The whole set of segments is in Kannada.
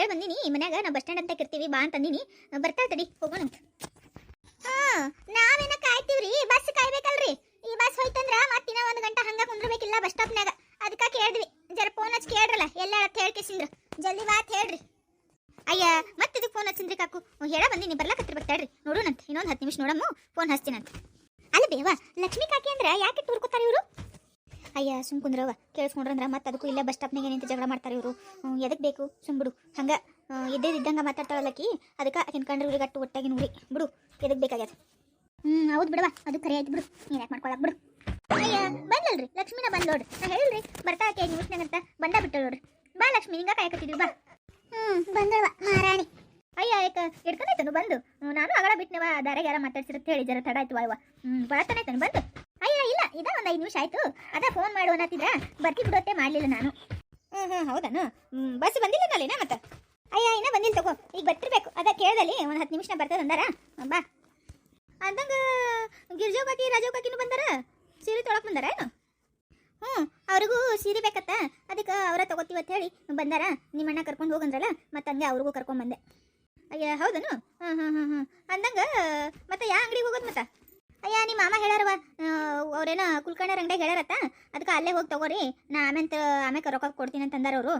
ಹೇಳಿ ಬಂದಿನಿ ಮನ್ಯಾಗ ನಾವು ಬಸ್ ಸ್ಟ್ಯಾಂಡ್ ಅಂತ ಇರ್ತೀವಿ, ಬಾ ಅಂತಂದಿನಿ ಬರ್ತಾ ತಡಿ, ಹೋಗೋಣ ಹಾ, ನಾವೇನ ಕಾಯ್ತೀವ್ರಿ? ಬಸ್ ಕಾಯ್ಬೇಕಲ್ರಿ? ಈ ಬಸ್ ಹೋಯ್ತಂದ್ರ ಮತ್ತಿನ ಒಂದು ಗಂಟೆ ಹಂಗ ಕುಂದ್ರಬೇಕಿಲ್ಲ ಬಸ್ ಸ್ಟಾಪ್ನಾಗ ಅದಕ್ಕ ಕೇಳಿದ್ವಿ ಜರ ಫೋನ್ ಹಚ್ಚಿ ಕೇಳ್ರಲ್ಲ, ಎಲ್ಲ ಹೇಳಿ ಕೇಸಿಂದ್ರ. ಜಲ್ದಿ ಮಾತ್ ಹೇಳ್ರಿ. ಅಯ್ಯ ಮತ್ತೆ ಇದಕ್ಕೆ ಫೋನ್ ಹಚ್ಚಿದ್ರಿ ಕಾಕು? ಹೇಳ ಬಂದಿನಿ ಬರ್ಲಾಕತ್ತಿರ್ಬೇಕು ಬರ್ತಾಳ್ರಿ ನೋಡೋಣಂತ. ಇನ್ನೊಂದು ಹತ್ತು ನಿಮಿಷ ನೋಡಮ್ಮ ಫೋನ್ ಹಚ್ತೀನಂತ. ಅಲ್ಲ ಬೇವಾ, ಲಕ್ಷ್ಮಿ ಕಾಕಿ ಅಂದ್ರ ಯಾಕೆ ಟೂರ್ಕೋತಾರ ಇವರು? ಅಯ್ಯ ಸುಮ್ ಕುಂದ್ರವ ಕೇಳಿಸ್ಕೊಂಡ್ರಂದ್ರ ಮತ್ತೆ ಅದಕ್ಕೂ ಇಲ್ಲೇ ಬಸ್ ಸ್ಟಾಪ್ನಾಗ ನಿಂತು ಜಗಳ ಮಾಡ್ತಾರೆ ಇವರು. ಎದಕ್ ಬೇಕು? ಸುಮ್ ಬಿಡು. ಹಂಗ ಇದ್ದೇ ಇದ್ದಂಗ ಮಾತಾಡ್ತಾಳಲ್ಲಕಿ ಅದಕ್ಕೆ ಆಕಿನ ಕಂಡ್ರೆ ಅಟ್ಟು ಒಟ್ಟಾಗಿ ನೋಡಿ. ಬಿಡು, ಎದಕ್ ಬೇಕಾಗ್ಯದ? ಹ್ಮ್, ಹೌದು ಬಿಡವ ಅದು ಕರೆ ಆಯ್ತು ಬಿಡು. ನೀನು ಯಾಕೆ ಮಾಡ್ಕೊಳಕ್ ಬಿಡು. ಅಯ್ಯ, ಬಂದಲ್ರಿ. ಲಕ್ಷ್ಮಿನ ಬಂದ್ ನೋಡ್ರಿ ನಾ ಹೇಳ್ರಿ ಬರ್ತಾ ಆಕೆ ನ್ಯೂಸ್ನಾಗಂತ ಬಂದ ಬಿಟ್ಟು ನೋಡ್ರಿ ಬಾ ಲಕ್ಷ್ಮಿ, ಹಿಂಗ ಕಾಯಕತ್ತಿದ್ವಿ ಬಾ. ಹ್ಮ್ ಬಂದವ ಮಹಾರಾಣಿ. ಅಯ್ಯ, ಯಾಕ ಹಿಡ್ಕೊಂಡೈತನು ಬಂದು. ನಾನು ಅಗಳ ಬಿಟ್ನವ ದಾರ ಯಾರ ಮಾತಾಡ್ಸಿರತ್ತೆ ಹೇಳಿ ಜರ ತಡ ಆಯ್ತು ವಾಯವ ಹ್ಮ್ ಬರತಾನೈತನು ಬಂದು ಅಯ್ಯ ಇಲ್ಲ ಇದ ಒಂದ್ ಐದು ನಿಮಿಷ ಆಯ್ತು. ಅದ ಫೋನ್ ಮಾಡು ಅನ್ನತ್ತಿದ್ರ ಬರ್ತಿ ಬಿಡೋತ್ತೆ ಮಾಡ್ಲಿಲ್ಲ ನಾನು. ಹ್ಮ್ ಹ್ಮ್, ಹೌದಾನು? ಬಸ್ ಬಂದಿಲ್ಲ ನಾಳೆನಾ ಮತ್ತ? ಅಯ್ಯ, ಇನ್ನ ಬಂದಿಲ್ಲ ತಗೋ. ಈಗ ಬರ್ತಿರ್ಬೇಕು. ಅದ ಕೇಳ್ದಲ್ಲಿ ಒಂದ್ ಹತ್ತು ನಿಮಿಷ ಬರ್ತದ ಅಂದಾರ? ಬಾ. ಅಂದಂಗ ಗಿರ್ಜೋ ಕಾಕಿ ರಾಜೋ ಕಾಕಿನು ಬಂದಾರ? ಸೀರೆ ತೊಳಕ್ ಬಂದಾರ ಏನು? ಹ್ಞೂ ಅವ್ರಿಗೂ ಸೀರೆ ಬೇಕತ್ತ? ಅದಕ್ಕೆ ಅವರ ಅಂತ ಹೇಳಿ ಬಂದಾರ. ನಿಮ್ಮ ಅಣ್ಣ ಕರ್ಕೊಂಡು ಹೋಗಂದ್ರಲ್ಲ, ಮತ್ತೆ ಹಂಗೆ ಅವ್ರಿಗೂ ಕರ್ಕೊಂಡ್ ಬಂದೆ. ಅಯ್ಯ, ಹೌದನು? ಹಾಂ ಹಾಂ ಹಾಂ ಹಾಂ ಅಂದಂಗೆ ಮತ್ತೆ ಯಾ ಅಂಗಡಿಗೆ ಹೋಗೋದು ಮತ್ತೆ? ಮಾಮ ಹೇಳಾರವ ಅವ್ರೇನ ಕುಲ್ಕರ್ಣರ ಅಂಗಡಿಯಾಗ ಹೇಳಾರತ್ತ? ಅದಕ್ಕೆ ಅಲ್ಲೇ ಹೋಗಿ ತಗೋರಿ. ನಾ ಆಮೇಲೆ ರೊಕ್ಕ ಕೊಡ್ತೀನಿ ಅಂತ ಅಂದಾರ ಅವರು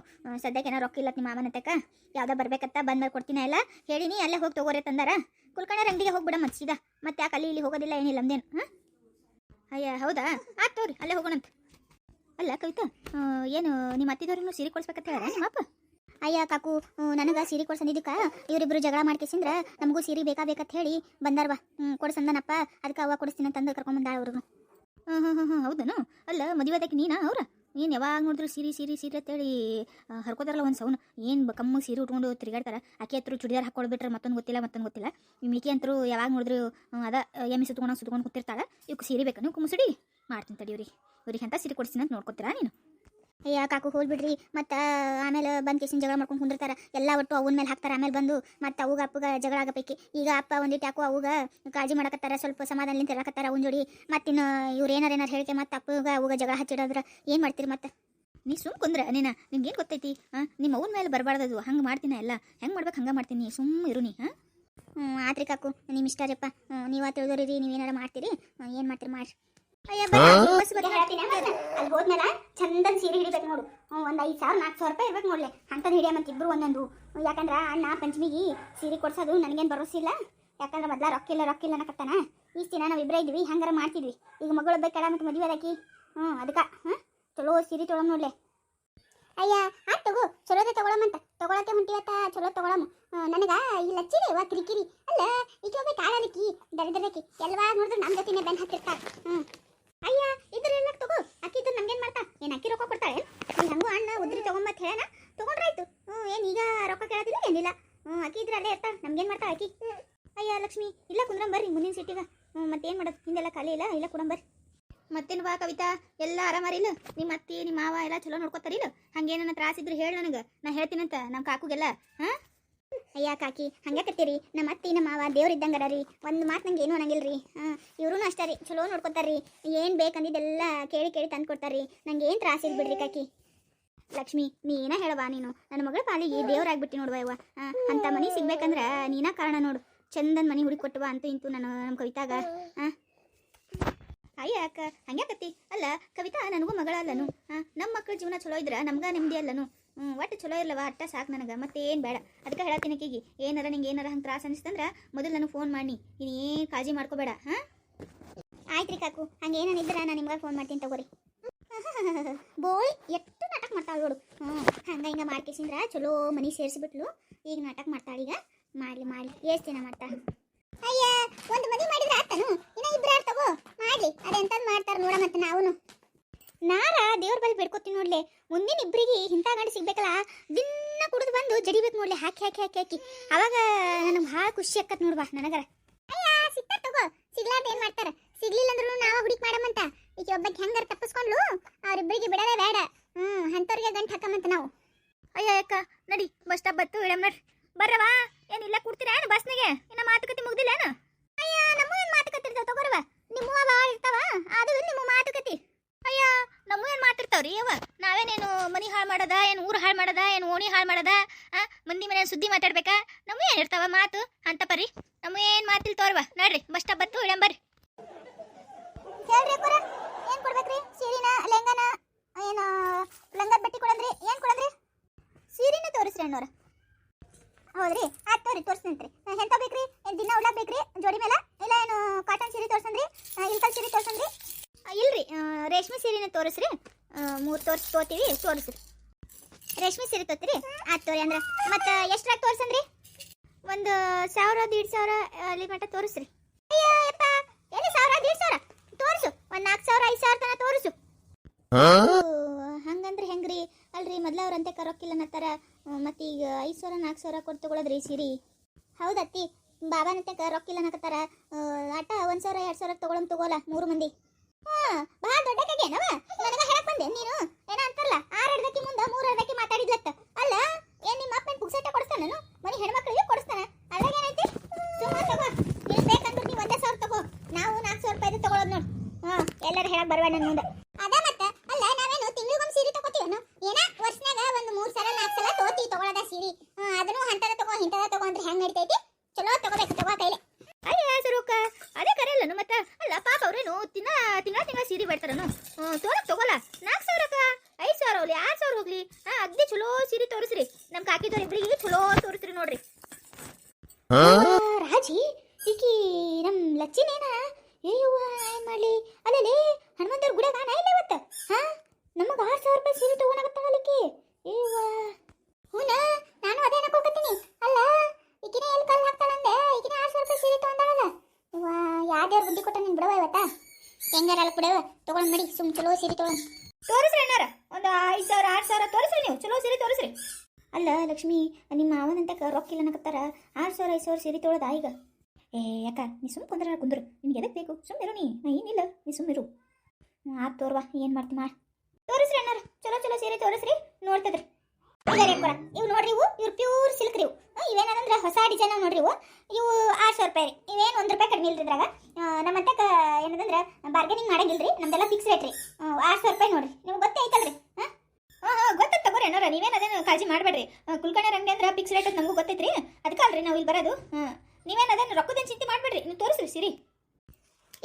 ಸದ್ಯಕ್ಕೆ ಏನೋ ರೊಕ್ಕ ಇಲ್ಲ ನಿಮ್ಮ ಮಾಮನ ತಕ್ಕ ಯಾವ್ದೋ ಬರ್ಬೇಕತ್ತ ಬಂದ್ಮೇಲೆ ಕೊಡ್ತೀನಿ ಎಲ್ಲ ಹೇಳಿನಿ ಅಲ್ಲೇ ಹೋಗಿ ತಗೋರಿ ತಂದಾರ ಕುಲ್ಕರ್ಣರ ಅಂಗಡಿಗೆ ಹೋಗ್ಬಿಡ ಮತ್ತೆ ಸೀದಾ. ಮತ್ತೆ ಯಾಕೆ ಅಲ್ಲಿ ಇಲ್ಲಿ ಹೋಗೋದಿಲ್ಲ ಏನಿಲ್ಲ ನಮ್ದೇನು ಹಾಂ? ಅಯ್ಯ, ಹೌದಾ? ಆಯ್ತು ತಗೋರಿ, ಅಲ್ಲೇ ಹೋಗೋಣಂತ. ಅಲ್ಲ ಕವಿತಾ ಏನು ನಿಮ್ಮ ಅತ್ತಿದವ್ರಿಗೂ ಸೀರೆ ಕೊಡ್ಸ್ಬೇಕಂತ ಹೇಳ ನಿಮ್ಮ ಅಪ್ಪ? ಅಯ್ಯ ಕಾಕು ನನಗೆ ಸೀರೆ ಕೊಡ್ಸಂದಿದ್ದಕ್ಕ ಇವರಿಬ್ರು ಜಗಳ ಮಾಡ್ಕೇಸಿಂದ್ರ ನಮಗೂ ಸೀರೆ ಬೇಕಾ ಬೇಕಂತ ಹೇಳಿ ಬಂದಾರ್ವ. ಹ್ಞೂ, ಕೊಡ್ಸಂದನಪ್ಪ, ಅದಕ್ಕೆ ಅವ ಕೊಡಿಸ್ತೀನಿ ಅಂತಂದು ಕರ್ಕೊಂಬಂದಾಳ ಅವ್ರಿಗೂ ಹ್ಞೂ ಹ್ಞೂ ಹ್ಞೂ ಹ್ಞೂ, ಹೌದನು? ಅಲ್ಲ ಮದುವೆದಕ್ಕೆ ನೀನಾ ಅವ್ರ? ಏನು ಯಾವಾಗ ನೋಡಿದ್ರು ಸೀರೆ ಸೀರೆ ಸೀರೆ ಅಂತೇಳಿ ಹರ್ಕೋತಾರಲ್ಲ ಒಂದು ಸೌನ್? ಏನು ಕಮ್ಮ ಸೀರೆ ಉಟ್ಕೊಂಡು ತಿರುಗಾಡ್ತಾರೆ? ಆಕೆ ಹತ್ರ ಚುಡಿದಾರ್ ಹಾಕೊಳ್ಬಿಟ್ರೆ ಮತ್ತೊಂದು ಗೊತ್ತಿಲ್ಲ ಮತ್ತೊಂದು ಗೊತ್ತಿಲ್ಲ. ಮಿಕಿ ಅಂತರೂ ಯಾವಾಗ ನೋಡಿದ್ರು ಅದ, ಎಮ್ಮಿ ಸುತ್ಕೊಂಡು ಸುತ್ಕೊಂಡು ಕೂತಿರ್ತಾಳ. ಇವಕ್ಕೆ ಸೀರೆ ಬೇಕಾ? ನೀವು ಕುಮುಸಡಿ ಮಾಡ್ತೀನಿ ತಡಿ ಇವ್ರಿಗೆ. ಇವ್ರಿಗೆ ಅಂತ ಸೀರೆ ಕೊಡ್ತೀನಿ ಅಂತ ನೋಡ್ಕೊತೀರಾ ನೀನು? ಅಯ್ಯ ಕಾಕು ಹೋಗ್ಬಿಡ್ರಿ. ಮತ್ತು ಆಮೇಲೆ ಬಂದು ಕೇಸಿನ ಜಗಳ ಮಾಡ್ಕೊಂಡು ಕುಂದಿರ್ತಾರ. ಎಲ್ಲ ಒಟ್ಟು ಅವನ ಮೇಲೆ ಹಾಕ್ತಾರೆ. ಆಮೇಲೆ ಬಂದು ಮತ್ತು ಅವಾಗ ಅಪ್ಪಗ ಜಗಳ ಆಗಬೇಕು. ಈಗ ಅಪ್ಪ ಒಂದಿಟ್ಟು ಯಾಕೋ ಅವಾಗ ಕಾಳಜಿ ಮಾಡಕತ್ತಾರ. ಸ್ವಲ್ಪ ಸಮಾಧಾನಲಿಂದ ಇರಕತ್ತಾರ ಅವ್ನ ಜೋಡಿ. ಮತ್ತಿನ್ನು ಇವ್ರು ಏನಾರ ಏನಾರು ಹೇಳಿಕೆ ಮತ್ತೆ ಅಪ್ಪಗ ಅವಾಗ ಜಗಳ ಹಚ್ಚಿಡೋದ್ರ ಏನು ಮಾಡ್ತೀರಿ ಮತ್ತೆ? ನೀ ಸುಮ್ ಕುಂದ್ರ ನೀನ. ನಿಮ್ಗೇನು ಗೊತ್ತೈತಿ? ಹಾಂ ನಿಮ್ಮ ಅವನ ಮೇಲೆ ಬರಬಾರ್ದದು. ಹಂಗೆ ಮಾಡ್ತೀನ ಎಲ್ಲ. ಹೆಂಗೆ ಮಾಡ್ಬೇಕು ಹಂಗೆ ಮಾಡ್ತೀನಿ. ಸುಮ್ಮ ಇರು ನೀ, ಹಾಂ? ಆತ್ರಿ ಕಾಕು. ನಿಮ್ಮ ಇಷ್ಟ ರೀಪ್ಪ ನೀವ ತಿಳಿದೋರಿ ನೀವೇನಾರ ಮಾಡ್ತೀರಿ? ಏನು ಮಾಡ್ತೀರಿ ಮಾಡ್ರಿ ಅಲ್ಲಿ ಹೋದ್ಮೇಲೆ ಚಂದನ್ ಸೀರೆ ಹಿಡಿಬೇಕು ನೋಡು. ಒಂದು ಐದು ಸಾವಿರ ನಾಲ್ಕು ಸಾವಿರ ರೂಪಾಯಿ ಇರ್ಬೇಕು ನೋಡ್ಲೆ. ಅಂತದ್ ಹಿಡಿಯ ಮತ್ತೆ ಇಬ್ರು ಒಂದೊಂದು. ಯಾಕಂದ್ರೆ ಅಣ್ಣ ಪಂಚಮಿಗೆ ಸೀರೆ ಕೊಡ್ಸೋದು ನನಗೇನು ಭರೋಸಿಲ್ಲ ಯಾಕಂದ್ರೆ ಮೊದ್ಲ ರೊಕ್ಕಿಲ್ಲ ರೊಕ್ಕಿಲ್ಲ ಅನ್ನಕತ್ತಾನ. ಈ ದಿನ ನಾವು ಇಬ್ಬರೇ ಇದ್ವಿ ಹಂಗಾರ ಮಾಡ್ತಿದ್ವಿ. ಈಗ ಮಗಳು ಬೇಕಲ್ಲ ಮತ್ತೆ ಮದುವೆ ಅದಕ್ಕೆ ಹ್ಞೂ ಅದಕ್ಕೆ ಹಾಂ ಚಲೋ ಸೀರೆ ತೊಗೊಳಮ್ ನೋಡ್ಲೆ. ಅಯ್ಯ ಆಯ್ತು ತಗೋ. ಚಲೋದೇ ಅಂತ. ತಗೊಳಕ್ಕೆ ಹೊಂಟಿವತ್ತ ಚಲೋ ತಗೊಳಮ್. ನನಗ ಈ ಲಚ್ಚಿದೆ ವಾ ಕಿರಿಕಿರಿ. ಅಲ್ಲ ಈಗ ಹೋಗ್ಬೇಕು ಆಡೋದಕ್ಕೆ ದರಿದ್ರಕ್ಕೆ ಎಲ್ಲವಾಗ ನೋಡಿದ್ರೆ ನಮ್ಮ ಜೊತೆನೆ ಬೆನ್ ಹ್ಮ್ ಅಯ್ಯ, ಇದ್ರೆಲ್ಲ ತಗೋ. ಅಕ್ಕಿದ್ದು ನಮ್ಗೇನ್ ಮಾಡ್ತಾ? ಏನ್ ಅಕ್ಕಿ ರೊಕ್ಕ ಕೊಡ್ತಾಳೆ? ಈಗ ಹಂಗೂ ಅಣ್ಣ ಉದ್ರಿ ತಗೊಂಬತ್ ಹೇಳಣ. ತಗೊಂಡ್ರಾಯ್ತು. ಹ್ಞೂ ಏನ್ ಈಗ ರೊಕ್ಕ ಕೇಳೋದಿಲ್ಲ? ಏನಿಲ್ಲ. ಹ್ಞೂ ಅಕ್ಕಿ ಇದ್ರೆ ಅಲ್ಲೇ ಇರ್ತಾಳ. ನಮ್ಗೇನ್ ಮಾಡ್ತಾ ಅಕ್ಕಿ? ಅಯ್ಯ, ಲಕ್ಷ್ಮಿ, ಇಲ್ಲ ಕುಂದ್ರಂ ಬರ್ರಿ ಮುಂದಿನ ಸಿಟಿಗ ಹ್ಞೂ ಮತ್ತೇನ್ ಮಾಡೋದು? ಹಿಂದೆಲ್ಲ ಖಾಲಿ ಇಲ್ಲ ಇಲ್ಲ ಕುಡಂ ಬರ್ರಿ. ಮತ್ತೇನು ಬಾ ಕವಿತಾ? ಎಲ್ಲ ಆರಾಮಾರಿಲ್ಲ ನಿಮ್ಮ ಅತ್ತಿ ನಿಮ್ಮ ಮಾವ ಎಲ್ಲ ಚಲೋ ನೋಡ್ಕೊತಾರಿಲ್ಲ ಹಂಗೇನ ತ್ರಾಸ ಇದ್ರೆ ಹೇಳ ನನಗೆ. ನಾ ಹೇಳ್ತೀನಂತ ನಮ್ಮ ಕಾಕುಗೆಲ್ಲ. ಹಾಂ? ಅಯ್ಯ ಕಾಕಿ ಹಂಗ್ಯಾಕತ್ತೀರಿ ನಮ್ಮ ಅತ್ತಿ ನಮ್ಮ ಮಾವ, ದೇವ್ರ ಇದ್ದಂಗ ರೀ. ಒಂದು ಮಾತು ನಂಗೆ ಏನು ರೀ. ಹಾಂ ಇವ್ರೂ ಅಷ್ಟೇ ರೀ. ಚಲೋ ನೋಡ್ಕೊತಾರ್ರಿ ಏನು ಬೇಕಂದಿದ್ದೆಲ್ಲ ಕೇಳಿ ಕೇಳಿ ತಂದು ಕೊಡ್ತಾರ್ರಿ ನಂಗೆ ಏನು ತ್ರಾಸ ಇಲ್ಲ ಬಿಡ್ರಿ ಕಾಕಿ. ಲಕ್ಷ್ಮಿ ನೀನ ಹೇಳವಾ ನೀನು? ನನ್ನ ಮಗಳ ಪಾಲಿಗೆ ದೇವ್ರಾಗ್ಬಿಟ್ಟು ನೋಡುವ ಅಂತ ಮನೆ ಸಿಗ್ಬೇಕಂದ್ರ ನೀನ ಕಾರಣ ನೋಡು. ಚಂದನ್ ಮನೆ ಹುಡುಕಿ ಕೊಟ್ಟವ ಅಂತೂ ಇಂತು ನಾನು ನಮ್ಮ ಕವಿತಾಗ. ಹಾಂ. ಅಯ್ಯ ಅಕ್ಕ ಹಂಗ್ಯಾಕತ್ತಿ ಅಲ್ಲ, ಕವಿತಾ ನನಗೂ ಮಗಳ ಅಲ್ಲನು ಹಾಂ ನಮ್ಮ ಮಕ್ಕಳ ಜೀವನ ಚಲೋ ಇದ್ರ ನಮ್ಗ ನೆಮ್ಮದಿ ಅಲ್ಲನು. ಹ್ಞೂ ಒಟ್ಟು ಚಲೋ ಇರ್ಲವ? ಅಟ್ಟ ಸಾಕು ನನಗೆ. ಮತ್ತೆ ಏನು ಬೇಡ. ಅದಕ್ಕೆ ಹೇಳತ್ತೀನಿ ಕೀಗಿ. ಏನಾರ ನಿಂಗೆ ಏನಾರ ಹಂಗೆ ತ್ರಾಸ ಅನಿಸ್ತಂದ್ರೆ ಮೊದಲು ನನಗೆ ಫೋನ್ ಮಾಡಿ ನೀನು ಏನು ಕಾಳಜಿ ಮಾಡ್ಕೋಬೇಡ, ಹಾಂ? ಆಯ್ತು ರೀ ಕಾಕು ಹಂಗೆ ಇದ್ದರೆ ನಾನು ನಿಮ್ಗೆ ಫೋನ್ ಮಾಡ್ತೀನಿ ತಗೋರಿ. ಬೋಯ್ ಎಷ್ಟು ನಾಟಕ ಮಾಡ್ತಾಳೆ ನೋಡು. ಹ್ಞೂ ಹಂಗೆ ಹಿಂಗೆ ಮಾಡ್ಕೇಸಿಂದ್ರ ಚಲೋ ಮನಿ ಸೇರಿಸ್ಬಿಟ್ಲು. ಈಗ ನಾಟಕ ಮಾಡ್ತಾಳೆ ಈಗ. ಮಾಡಲಿ ಮಾಡಲಿ. ಎಷ್ಟು ದಿನ ಮಾಡ್ತಾಳೆ? ಅಯ್ಯ, ಒಂದು ಮದುವೆ ಮಾಡಿದ್ರೆ ಆತನು. ಇನ್ನ ಇಬ್ರು ಯಾರು ತಗೋ. ಮಾಡ್ಲಿ. ಅದೆಂತದ್ ಮಾಡ್ತಾರ ನೋಡ ಮತ್ತೆ ನಾವುನು. ನಾರ ದೇವ್ರ ಬಳಿ ಬೇಡ್ಕೋತೀನಿ ನೋಡ್ಲೆ. ಮುಂದಿನ ಇಬ್ರಿಗೆ ಇಂಥ ಗಾಡಿ ಸಿಗ್ಬೇಕಲ್ಲ? ದಿನ ಕುಡಿದು ಬಂದು ಜಡಿಬೇಕು ನೋಡ್ಲೆ, ಹಾಕಿ ಹಾಕಿ ಹಾಕಿ ಹಾಕಿ. ಅವಾಗ ನನಗೆ ಭಾಳ ಖುಷಿ ಆಕತ್ ನೋಡ್ವಾ ನನಗರ. ಅಯ್ಯ ಸಿಗ್ತಾ ತಗೋ. ಸಿಗ್ಲಾರ್ದ ಏನ್ ಮಾಡ್ತಾರ? ಸಿಗ್ಲಿಲ್ಲ ಅಂದ್ರೂ ನಾವ ಹುಡುಕ್ ಮಾಡಮಂತ ಈಗ ಒಬ್ಬಕ್ಕೆ ಹೆಂಗಾರ ತಪ್ಪಿಸ್ಕೊಂಡ್ಲು ಅವ್ರಿಬ್ಬರಿಗೆ ಬಿಡೋದೇ ಬೇಡ. ಹ್ಮ್, ಅಂಥವ್ರಿಗೆ ಗಂಟು ಹಾಕಮಂತ ನಾವು. ಅಯ್ಯೋ, ಅಕ್ಕ, ನಡಿ, ಬಸ್ ಸ್ಟಾಪ್ ಬತ್ತು ಇಡಮ್ ನಡ್ರಿ ಬರ್ರವಾ ಏನಿಲ್ಲ ಕೊಡ್ತೀರಾ ಏನು ಬಸ್ನಿಗೆ? ಇನ್ನ ಮಾತುಕತೆ ಮುಗ್ದಿಲ್ಲ ಏನು? ಅಯ್ಯ ನಮ್ಮ ಏನ್ ಮಾತುಕತೆ ಇರ್ತಾವ ತಗೋರವ ನಿಮ್ಮ ಭಾಳ ಇರ್ತಾವ ಅದು ನಿಮ್ಮ ಮಾತುಕತೆ. ಅಯ್ಯ, ನಮ್ಮ ಏನ್ ಮಾತಿರ್ತಾವ್ರಿ ಅವ ನಾವೇನೇನು ಮನಿ ಹಾಳು ಮಾಡದ, ಏನು ಊರು ಹಾಳು ಮಾಡದ, ಏನು ಓಣಿ ಹಾಳು ಮಾಡದ, ಆ? ಮಂದಿ ಮನೆ ಸುದ್ದಿ ಮಾತಾಡ್ಬೇಕಾ? ನಮ್ಮ ಏನ್ ಇರ್ತಾವ ಮಾತು? ಅಂತ ಪರಿ ನಮ್ಮ ಏನ್ ಮಾತಿಲ್ ತೋರ್ವ? ನೋಡ್ರಿ, ಬಸ್ ಸ್ಟಾಪ್ ಬತ್ತು ಇಳಂಬರ್ರಿ ಹೇಳ್ರಿ ಅಕ್ಕೋರ ಏನು ಕೊಡ್ಬೇಕ್ರಿ? ಸೀರಿನ ಲೆಹಂಗಾನ ಏನು, ಲಂಗದ ಬಟ್ಟಿ ಕೊಡಂದ್ರಿ? ಏನು ಕೊಡಂದ್ರಿ? ಸೀರಿನ ತೋರಿಸ್ರಿ ಅಣ್ಣವ್ರ. ಹೌದ್ರಿ? ಆಯ್ತು ತೋರಿ, ತೋರಿಸ್ತೀನಿ ಎಂತ ಬೇಕ್ರಿ? ಏನು ದಿನ ಉಡ್ಲಾಕ್ ಬೇಕ್ರಿ ಜೋಡಿ ಮೇಲೆ? ಇಲ್ಲ, ಏನು ಕಾಟನ್ ಸೀರೆ ತೋರ್ಸಂದ್ರಿ? ಇಲ್ಕಲ್ ಸೀರೆ ತೋರ್ಸಂದ್ರಿ? ಇಲ್ರಿ ರೇಷ್ಮೆ ಸೀರೆನ ತೋರಿಸ್ರಿ. ಮೂರು ತೋರ್ಸ್ ತೋತೀವಿ ತೋರಿಸ್ರಿ. ರೇಷ್ಮೆ ಸೀರೆ ತೋತಿರಿ? ಆತ್ ತೋರಿ ಅಂದ್ರ. ಮತ್ತೆ ಎಷ್ಟ್ರಾಗ ತೋರ್ಸಂದ್ರಿ? ಒಂದು ಸಾವಿರ ದೀಡ್ ಸಾವಿರ ಅಲ್ಲಿ ಮಟ್ಟ ತೋರಿಸ್ರಿ. ಅಯ್ಯೋ ಯಪ್ಪ ಎಲ್ಲಿ ಸಾವಿರ ದೀಡ್ ಸಾವಿರ? ತೋರಿಸು ಒಂದ್ ನಾಲ್ಕು ಸಾವಿರ ಐದು ಸಾವಿರ ತನಕ ತೋರಿಸು. ಹಂಗಂದ್ರೆ ಹೆಂಗ್ರಿ? ಅಲ್ರಿ ಮೊದ್ಲ ಅವ್ರ ಅಂತೆ ರೊಕ್ಕಿಲ್ಲ ಅನ್ನತ್ತಾರ ಮತ್ತೆ ಈಗ ಐದು ಸಾವಿರ ನಾಲ್ಕು ಸಾವಿರ ಕೊಟ್ಟು ತಗೊಳದ್ರಿ ಸೀರಿ. ಹೌದತ್ತಿ ಬಾಬಾನಂತೆ ರೊಕ್ಕಿಲ್ಲ ನಕತ್ತಾರ ಆಟ ಒಂದ್ ಸಾವಿರ ಎರಡ್ ಸಾವಿರ ತಗೊಳಂ ತಗೋಲ್ಲ ಮೂರು ಮಂದಿ. ಹಾ, ಬಹಳ ದೊಡ್ಡ ಕಗ್ಯಾನವ ನನಗ ಹೇಳಕ್ ಬಂದೆ, ನೀನು ಏನ ಅಂತಾರಲ್ಲ ಆರ್ ಅರ್ಧಕ್ಕೆ ಮುಂದ ಮೂರ್ ಅರ್ಧಕ್ಕೆ ಮಾತಾಡಿದ್ಲತ್ತ. ಅಲ್ಲ, ಏನ್ ನಿಮ್ಮ ಅಪ್ಪನ ಪುಕ್ಸಟ ಕೊಡಿಸ್ತಾನ ನಾನು? ಮನಿ ಹೆಣ್ಮಕ್ಳಿಗೆ ಕೊಡಿಸ್ತಾನ? ಅದ್ರಾಗ ಏನೈತಿ? ಸುಮ್ಮನೆ ತಗೋ ನೀನು ಬೇಕಂದ್ರೆ ನೀವು ಒಂದೇ ಸಾವಿರ ತಗೋ. ನಾವು ನಾಲ್ಕು ಸಾವಿರ ರೂಪಾಯಿ ತಗೊಳೋದು ನೋಡು. ಹಾ, ಎಲ್ಲರೂ ಹೇಳಕ್ ಬರಬೇಡ ನನ್ನ ಮುಂದೆ ಅದ ಮತ್ತ ಅಲ್ಲ ನಾವೇನು ತಿಂಗಳಿಗೊಂದು ಸೀರೆ ತಗೋತೀವನು ಏನ ವರ್ಷನಾಗ ಒಂದು ಮೂರ್ ಸಲ ನಾಲ್ಕು ಸಲ ತಗೋತೀವಿ ತಗೊಳದ ಸೀರೆ ಹಾ, ಅದನ್ನು ಹಂತದ ತಗೋ ಇಂತದ ತಗೋ ಅಂದ್ರೆ ಹೆಂಗ್ ನಡಿತೈತಿ ಚಲೋ ತಗೋಬೇಕು ತಗೋ ಕೈಲಿ ಅಯ್ಯ ಸರುಕ ಅದೇ ಕರೆಯಲ್ಲನು ಮತ್ತ ಅಲ್ಲ ಪಾಪ ಅವ್ರೇನು ತಿನ್ನ ತಿಂಗಳ ತಿಂಗಳ ಸೀರೆ ಬಿಡ್ತಾರನು ತೋರಕ್ ತಗೋಲ್ಲ ನಾಲ್ಕು ಸಾವಿರಕ್ಕ ಐದು ಸಾವಿರ ಹೋಗ್ಲಿ ಆರು ಸಾವಿರ ಹೋಗ್ಲಿ ಹಾ ಅಗ್ದಿ ಚಲೋ ಸೀರೆ ತೋರಿಸ್ರಿ. ನಮ್ ಕಾಕಿದವ್ರ ಇಬ್ಬರಿಗೆ ಚಲೋ ತೋರಿಸ್ರಿ ನೋಡ್ರಿ. ರಾಜಿ ಈಕಿ ನಮ್ ಲಚ್ಚಿನೇನ? ಏಯವ್ವ ಏನ್ ಮಾಡ್ಲಿ? ಅಲ್ಲೇ ಹನುಮಂತವ್ರ ಗುಡಾಗ ನಾ ಇಲ್ಲ ಇವತ್ತ. ಹಾ? ನಮಗ ಆರ್ ಸಾವಿರ ರೂಪಾಯಿ ಸೀರೆ ತಗೊಳಕತ್ತಾಳಿಕಿ ಏವ್ವ? ಹೂನ? ನಾನು ಅದೇ ಅನ್ಕೋಕತ್ತೀನಿ ಅಲ್ಲ ಈಕಿನ ಎಲ್ಲಿ ಕಲ್ಲು ಹಾಕ್ತಾಳಂದೆ ಈಕಿನ ಆರ್ ಸಾವಿರ ರೂಪಾಯಿ ಸೀರೆ ತಗೊಂಡಾಗಲ್ಲ ಇವ್ವ ಯಾವ್ದಾರು ಬುದ್ಧಿ ಕೊಟ್ಟ ನೀನ್ ಬಿಡವ ಇವತ್ತ? ಹೆಂಗಾರ ಅಲ್ಲ ಬಿಡವ ತಗೊಂಡ್ ನಡಿ ಸುಮ್ ಚಲೋ ಸೀರೆ ತಗೊಂಡ್. ತೋರಿಸ್ರಿ ಅಣ್ಣಾರ. ಒಂದು ಐದು ಸಾವಿರ, ಆರು ಸಾವಿರ ತೋರಿಸ್ರಿ ನೀವು. ಚಲೋ ಸೀರೆ ತೋರಿಸ್ರಿ. ಅಲ್ಲ ಲಕ್ಷ್ಮಿ, ನಿಮ್ಮ ಮಾವನಂತ ರೊಕ್ಕ ಇಲ್ಲ ಅನ್ನಕತ್ತಾರ. ಆರು ಸಾವಿರ, ಐದು ಸಾವಿರ ಸೀರೆ ತೊಳದ ಈಗ. ಏ, ಯಾಕ? ನೀ ಸುಮ್ ಕುಂದ್ರ, ಕುಂದ್ರು. ನಿನ್ಗೆ ಎದಕ್ಕೆ ಬೇಕು? ಸುಮ್ಮನಿರು ನೀ. ನಾ ಏನಿಲ್ಲ. ನೀ ಸುಮ್ಮನಿರು ಆತ್ ತೋರ್ವಾ. ಏನು ಮಾಡ್ತಿ ಮಾ ತೋರಿಸ್ರಿ ಅಣ್ಣಾರ. ಚಲೋ ಚಲೋ ಸೀರೆ ತೋರಿಸ್ರಿ. ನೋಡ್ತದ್ರಿ. ಕೊಡ ನೋಡ್ರಿ ಇವು ಇವ್ರು ಪ್ಯೂರ್ ಸಿಲ್ಕ್ ರೀ ಇವು. ಆ, ಇವೇನಂದ್ರೆ ಹೊಸ ಡಿಸೈನ್ ನೋಡ್ರಿ ಇವು. ಇವು ಆರು ಸಾವಿರ ರೂಪಾಯಿ ರೀ. ಇವೇನು ಒಂದು ರೂಪಾಯಿ ಕಡಿಮೆ ಇಲ್ರಿ ಇದ್ರಾಗ. ಏನದಂದ್ರೆ ಬಾರ್ಗೇನಿಂಗ್ ರೀ ನಮ್ದೆಲ್ಲ ಫಿಕ್ಸ್ ರೇಟ್ ರೀ. ಆರು ಸಾವಿರ ರೂಪಾಯಿ ನೋಡ್ರಿ. ನಿಮ್ಗೆ ಗೊತ್ತೇ ಐತಲ್ರಿ? ಹಾಂ ಹಾಂ ಗೊತ್ತಾಯ್ತು ತಗೋರಿ ಅಣ್ಣವ್ರ ನೀವೇನು ಅದೇನು ಕಾಳಜಿ ಮಾಡಬೇಡ್ರಿ. ಕುಲ್ಕರ್ಣಿ ಅಂಗಡಿ ಅಂದ್ರೆ ಫಿಕ್ಸ್ ರೇಟ್ ನಮಗೂ ಗೊತ್ತೈತ್ರಿ. ಅದಕ್ಕೆ ಅಲ್ರಿ ನಾವು ಇಲ್ಲಿ ಬರೋದು. ಹಾಂ ನೀವೇನು ಅದೇನು ರೊಕ್ಕದೇನು ಚಿಂತೆ ಮಾಡಬೇಡ್ರಿ. ನೀವು ತೋರಿಸ್ರಿ ಸಿರಿ.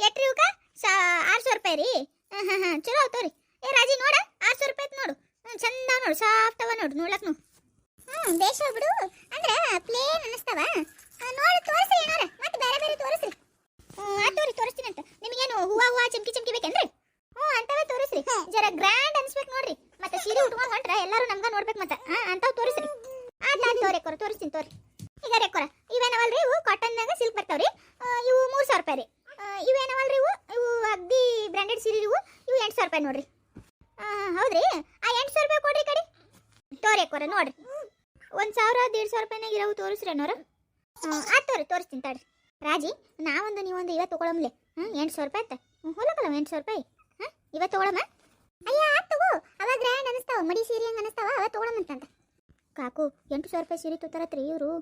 ಎಟ್ರಿ ಇವಾಗ ಸಾ ಆರು ಸಾವಿರ ರೂಪಾಯಿ ರೀ. ಹಾಂ ಹಾಂ ಹಾಂ ಚಲೋ ತೋರಿ ಏ ರಾಜಿ ನೋಡ. ನೋಡು ಸಾಫ್ಟ್ ಅವ ನೋಡು. ನೋಡ್ಲಕ್ನು ಹ್ಞೂ ಬೇಷ ಬಿಡು ಅಂದ್ರೆ ಪ್ಲೇನ್ ಅನ್ನಿಸ್ತಾವ. ನೋಡಿ, ತೋರಿಸ್ರಿ ಏನಾರ. ಮತ್ತೆ ಬೇರೆ ಬೇರೆ ತೋರಿಸ್ರಿ. ಹ್ಞೂ ಆ ತೋರಿ ತೋರಿಸ್ತೀನಿ ಅಂತ. ನಿಮಗೇನು ಹೂವ ಹೂವ ಚಮ್ಕಿ ಚಮ್ಕಿ ಬೇಕೇನ್ರಿ? ಹ್ಞೂ ಅಂತವೇ ತೋರಿಸ್ರಿ. ಜರ ಗ್ರ್ಯಾಂಡ್ ಅನ್ಸ್ಬೇಕು ನೋಡ್ರಿ. ಮತ್ತೆ ಸೀರೆ ಉಟ್ಕೊಂಡು ಹೊಂಟ್ರ ಎಲ್ಲರೂ ನಮ್ಗ ನೋಡ್ಬೇಕು ಮತ್ತೆ. ಹಾಂ, ಅಂತಾವ್ ತೋರಿಸ್ರಿ. ಆತ ತೋರಿ ಕೊರ ತೋರಿಸ್ತೀನಿ ತೋರಿ ಈಗ ರೇಕೊರ ಇವೇನವಲ್ರಿ ಇವು? ಕಾಟನ್ನಾಗ ಸಿಲ್ಕ್ ಬರ್ತಾವ್ರಿ ಇವು ಮೂರು ಸಾವಿರ ರೂಪಾಯಿ ರೀ. ಇವೇನವಲ್ರಿ ಇವು? ಇವು ಅಗ್ದಿ ಬ್ರ್ಯಾಂಡೆಡ್ ಸೀರೆ ಇವು. ಇವು ಎಂಟು ಸಾವಿರ ರೂಪಾಯಿ ನೋಡ್ರಿ. ಹೌದ್ರಿ? ಆ ಎಂಟು ಸಾವಿರ ರೂಪಾಯಿ ಕೊಡ್ರಿ ಕಡಿ. ತೋರಿ ಕೊರ ನೋಡ್ರಿ. ಒಂದು ಸಾವಿರ, ದೇಡ್ ಸಾವಿರ ರೂಪಾಯಿನಾಗ ಇರೋವು ತೋರಿಸ್ರಿ ಅನ್ನೋರ ಆ ತೋರಿ, ತೋರಿಸ್ತೀನಿ ತಡ್ರಿ. ರಾಜಿ, ನಾವೊಂದು ನೀವೊಂದು ಇವತ್ತು ತಗೊಳಮ್ಲೆ. ಹ್ಞೂ ಎಂಟು ಸಾವಿರ ರೂಪಾಯಿ ಆಯ್ತಾ ಹ್ಞೂ ಹೊಲಕಲ್ಲ ಎಂಟು ಸಾವಿರ ರೂಪಾಯಿ. ಹಾಂ ಇವತ್ತು ತಗೊಳಮ್ಮ? ಅಯ್ಯ, ಆತ್ ತಗೋ. ಅವ ಗ್ರ್ಯಾಂಡ್ ಅನಿಸ್ತಾವ. ಮಡಿ ಸೀರೆ ಹಂಗೆ ಅನಿಸ್ತಾವ? ಅವ ತಗೊಳಮ್ಮಂತಂತ. ಕಾಕು, ಎಂಟು ಸಾವಿರ ರೂಪಾಯಿ ಸೀರೆ ತೊತ್ತಾರತ್ರಿ ಇವರು.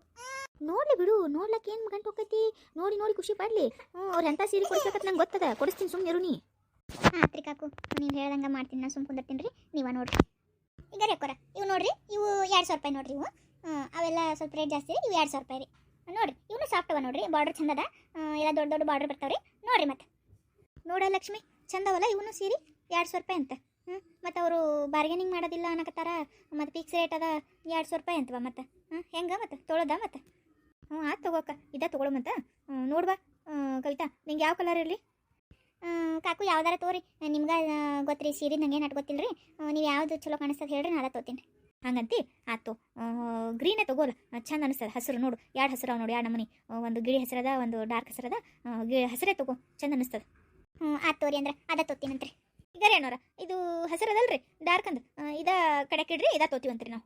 ನೋಡ್ಲಿ ಬಿಡು ನೋಡ್ಲಕ್ಕೆ ಏನು ಗಂಟು ಹೋಗತಿ ನೋಡಿ ನೋಡಿ ಖುಷಿ ಪಡ್ಲಿ. ಹ್ಞೂ ಅವ್ರು ಎಂಥ ಸೀರೆ ಕೊಡ್ಸಕತ್ ನಂಗೆ ಗೊತ್ತದ. ಕೊಡಿಸ್ತೀನಿ ಸುಮ್ಮನೆ ಇರು ನೀ. ಹಾಂ ರೀ ಕಾಕು, ನೀನು ಹೇಳ್ದಂಗೆ ಮಾಡ್ತೀನಿ, ನಾನು ಸುಮ್ಮ ಕುಂದಿರ್ತೀನಿ ರೀ. ನೀವ ನೋಡ್ರಿ. ಈಗ ರೇಕೋರ ಇವು ನೋಡ್ರಿ, ಇವು ಎರಡು ಸಾವಿರ ರೂಪಾಯಿ ನೋಡ್ರಿ ಇವು. ಅವೆಲ್ಲ ಸ್ವಲ್ಪ ರೇಟ್ ಜಾಸ್ತಿ ಇವು ಎರಡು ಸಾವಿರ ರೂಪಾಯಿ ರೀ. ನೋಡ್ರಿ, ಇವನು ಸಾಫ್ಟ್ ಅವ ನೋಡ್ರಿ ಬಾರ್ಡರ್ ಚಂದದ. ಎಲ್ಲ ದೊಡ್ಡ ದೊಡ್ಡ ಬಾರ್ಡರ್ ಬರ್ತಾವ್ರಿ. ನೋಡ್ರಿ ಮತ್ತೆ. ನೋಡ ಲಕ್ಷ್ಮಿ ಚಂದವಲ್ಲ ಇವನು ಸೀರೆ, ಎರಡು ಸಾವಿರ ರೂಪಾಯಿ ಅಂತ. ಹ್ಞೂ ಮತ್ತು ಅವರು ಬಾರ್ಗೇನಿಂಗ್ ಮಾಡೋದಿಲ್ಲ ಅನ್ನಕತ್ತಾರ. ಮತ್ತು ಫಿಕ್ಸ್ ರೇಟ್ ಅದ, ಎರಡು ಸಾವಿರ ರೂಪಾಯಿ ಅಂತವ ಮತ್ತೆ. ಹ್ಞೂ ಹೆಂಗೆ ಮತ್ತೆ, ತೊಳೋದ ಮತ್ತೆ. ಹ್ಞೂ ಆಯ್ತು ತಗೋಕ, ಇದ ತಗೊಳು ಮತ್ತೆ. ನೋಡ್ಬಾ ಕವಿತಾ, ನಿಂಗೆ ಯಾವ ಕಲರ್ ಇರಲಿ? ಕಾಕು ಯಾವ್ದಾರ ತೋರಿ ನಿಮ್ಗೆ ಗೊತ್ತ್ರಿ ಸೀರೆ ನಂಗೆ ಏನು ಗೊತ್ತಿಲ್ಲ ರೀ ನೀವು ಯಾವ್ದು ಚಲೋ ಕಾಣಿಸ್ತದೆ ಹೇಳ್ರಿ ನಾನು ತೊಗೋತೀನಿ ಹಂಗಂತಿ ಆತು ಗ್ರೀನೇ ತಗೋಲ್ಲ ಚಂದ ಅನಿಸ್ತದ ಹಸಿರು ನೋಡು ಎರಡು ಹಸಿರು ಅವ ನೋಡಿ ಎರಡು ನಮೂನಿ ಒಂದು ಗಿಳಿ ಹೆಸರದ ಒಂದು ಡಾರ್ಕ್ ಹೆಸರದ ಗಿ ಹಸಿರೇ ತಗೋ ಚಂದ ಅನಿಸ್ತದ. ಹ್ಞೂ ಆತ್ ತೋರಿ ಅಂದ್ರೆ ಅದ ತೋತೀನಂತ್ರಿ. ಈಗ ರೀ ಅಣ್ಣವ್ರ ಇದು ಹಸಿರದಲ್ರಿ ಡಾರ್ಕ್ ಅಂದ್ರೆ ಇದ ಕಡೆ ಕಿಡ್ರಿ ಇದ ತೋತೀವಂತ್ರಿ ನಾವು.